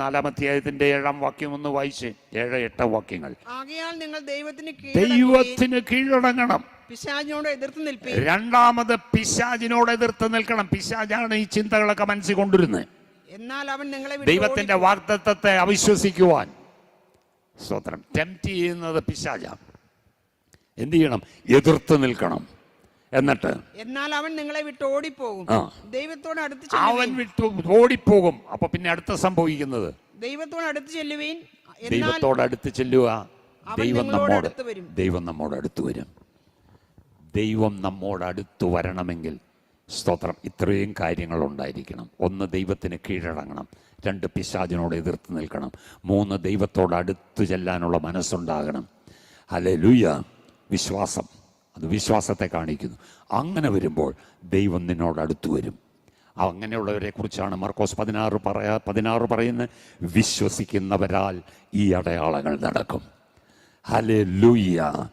നാലാം അധ്യായത്തിന്റെ ഏഴാം വാക്യം ഒന്ന് വായിച്ച് ഏഴ് എട്ട് വാക്യങ്ങൾ. ആകയാൽ നിങ്ങൾ ദൈവത്തിന് ദൈവത്തിന് കീഴടങ്ങണം. പിശാചിനോട് എതിർത്ത് നിൽപ്പി രണ്ടാമത് പിശാജിനോട് എതിർത്ത് നിൽക്കണം. പിശാചാണ് ഈ ചിന്തകളൊക്കെ മനസ്സിൽ കൊണ്ടുവരുന്നത്. എന്നാൽ അവൻ നിങ്ങളെ ദൈവത്തിന്റെ. വാഗ്ദത്തത്തെ അവിശ്വസിക്കുവാൻ. സ്തോത്രം. ടെംപ്റ്റ് ചെയ്യുന്നത് പിശാചാണ്. എന്ത് ചെയ്യണം? എതിർത്ത് നിൽക്കണം. എന്നിട്ട് എന്നാൽ അവൻ നിങ്ങളെ വിട്ട് ഓടിപ്പോകും. ദൈവത്തോട് അടുത്ത് അവൻ വിട്ടു ഓടിപ്പോകും. അപ്പൊ പിന്നെ അടുത്ത സംഭവിക്കുന്നത്? ദൈവത്തോട് അടുത്ത് ചെല്ലുവീൻ. ദൈവത്തോട് അടുത്ത് ചെല്ലുക. ദൈവം നമ്മോട് ദൈവം നമ്മോട് അടുത്ത് വരും. ദൈവം നമ്മോട് അടുത്ത് വരണമെങ്കിൽ സ്തോത്രം ഇത്രയും കാര്യങ്ങൾ ഉണ്ടായിരിക്കണം. ഒന്ന് ദൈവത്തിന് കീഴടങ്ങണം. രണ്ട് പിശാചിനോട് എതിർത്ത് നിൽക്കണം. മൂന്ന് ദൈവത്തോട് അടുത്ത് ചെല്ലാനുള്ള മനസ്സുണ്ടാകണം. അല്ലെ ലൂയ വിശ്വാസം. അത് വിശ്വാസത്തെ കാണിക്കുന്നു. അങ്ങനെ വരുമ്പോൾ ദൈവം നിന്നോട് അടുത്ത് വരും. അങ്ങനെയുള്ളവരെ കുറിച്ചാണ് മർക്കോസ് പതിനാറ് പറയാ പതിനാറ് പറയുന്നത്. വിശ്വസിക്കുന്നവരാൽ ഈ അടയാളങ്ങൾ നടക്കും. ഹലെ ലൂയ്യ